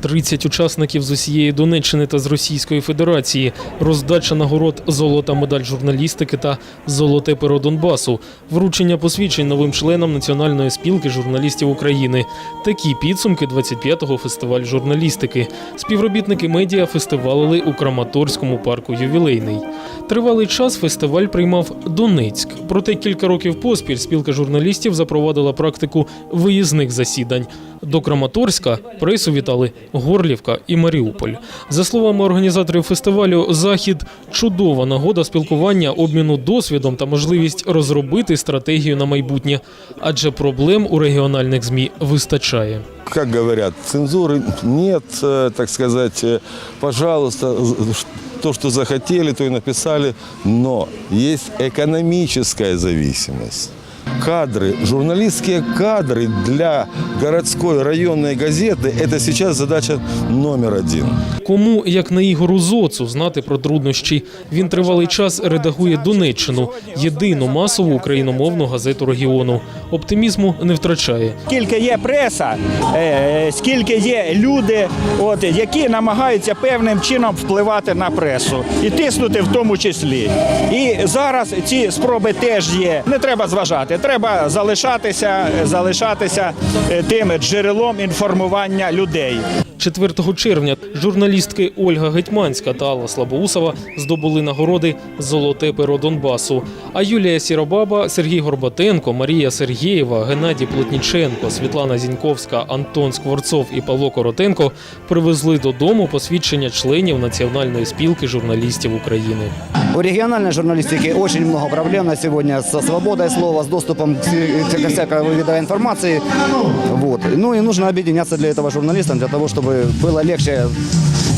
30 учасників з усієї Донеччини та з Російської Федерації, роздача нагород золота медаль журналістики та золоте перо Донбасу, вручення посвідчень новим членам Національної спілки журналістів України. Такі підсумки 25-го фестивалю журналістики. Співробітники медіа фестивалили у Краматорському парку Ювілейний. Тривалий час фестиваль приймав Донецьк. Проте кілька років поспіль спілка журналістів запровадила практику виїзних засідань. До Краматорська пресу вітали Горлівка і Маріуполь. За словами організаторів фестивалю, захід чудова нагода спілкування, обміну досвідом та можливість розробити стратегію на майбутнє, адже проблем у регіональних змі вистачає. как говорят, цензуры нет, э, так сказать, э, пожалуйста, з- то, что захотели, то и написали, но есть экономическая зависимость. Кадры, журналистские кадры для городской районной газеты – это сейчас задача номер один. Кому, як на Ігору Зоцу, знати про труднощі? Він тривалий час редагує Донеччину, єдину масову україномовну газету регіону. Оптимізму не втрачає. Скільки є преса, е, скільки є люди, от, які намагаються певним чином впливати на пресу і тиснути в тому числі. І зараз ці спроби теж є. Не треба зважати, треба залишатися, залишатися е, тим джерелом інформування людей. 4 червня журналістки Ольга Гетьманська та Алла Слабоусова здобули нагороди Золоте перо Донбасу. А Юлія Сіробаба, Сергій Горбатенко, Марія Сергієва, Геннадій Плотніченко, Світлана Зіньковська, Антон Скворцов і Павло Коротенко привезли додому посвідчення членів Національної спілки журналістів України. У региональной журналистики очень много проблем на сегодня со свободой слова, с доступом ко всякого вида информации. Вот. Ну и нужно объединяться для этого журналистам, для того, чтобы было легче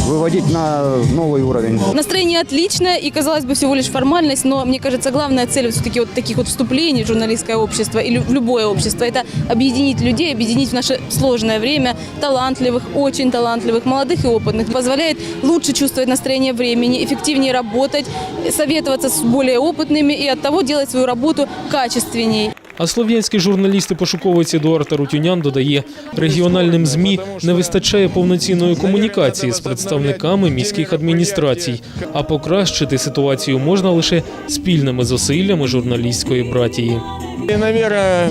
выводить на новый уровень. Настроение отличное и, казалось бы, всего лишь формальность, но, мне кажется, главная цель все-таки вот таких вот вступлений в журналистское общество или в любое общество – это объединить людей, объединить в наше сложное время талантливых, очень талантливых, молодых и опытных. Позволяет лучше чувствовать настроение времени, эффективнее работать, советоваться с более опытными и от того делать свою работу качественней. А слов'янський журналіст і пошуковець Едуард Тарутюнян додає, регіональним ЗМІ не вистачає повноцінної комунікації з представниками міських адміністрацій, а покращити ситуацію можна лише спільними зусиллями журналістської братії. И, наверное,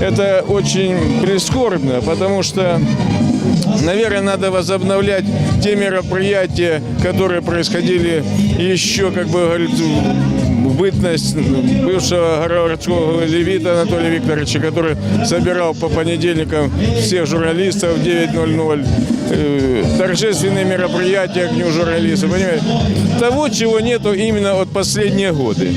это очень прискорбно, потому что, наверное, надо возобновлять те мероприятия, которые происходили еще, как бы говорит, в бытность бывшего городского левита Анатолия Викторовича, который собирал по понедельникам всех журналистов в 9.00, э, торжественные мероприятия к Дню журналиста, понимаете? Того, чего нету именно от последние годы.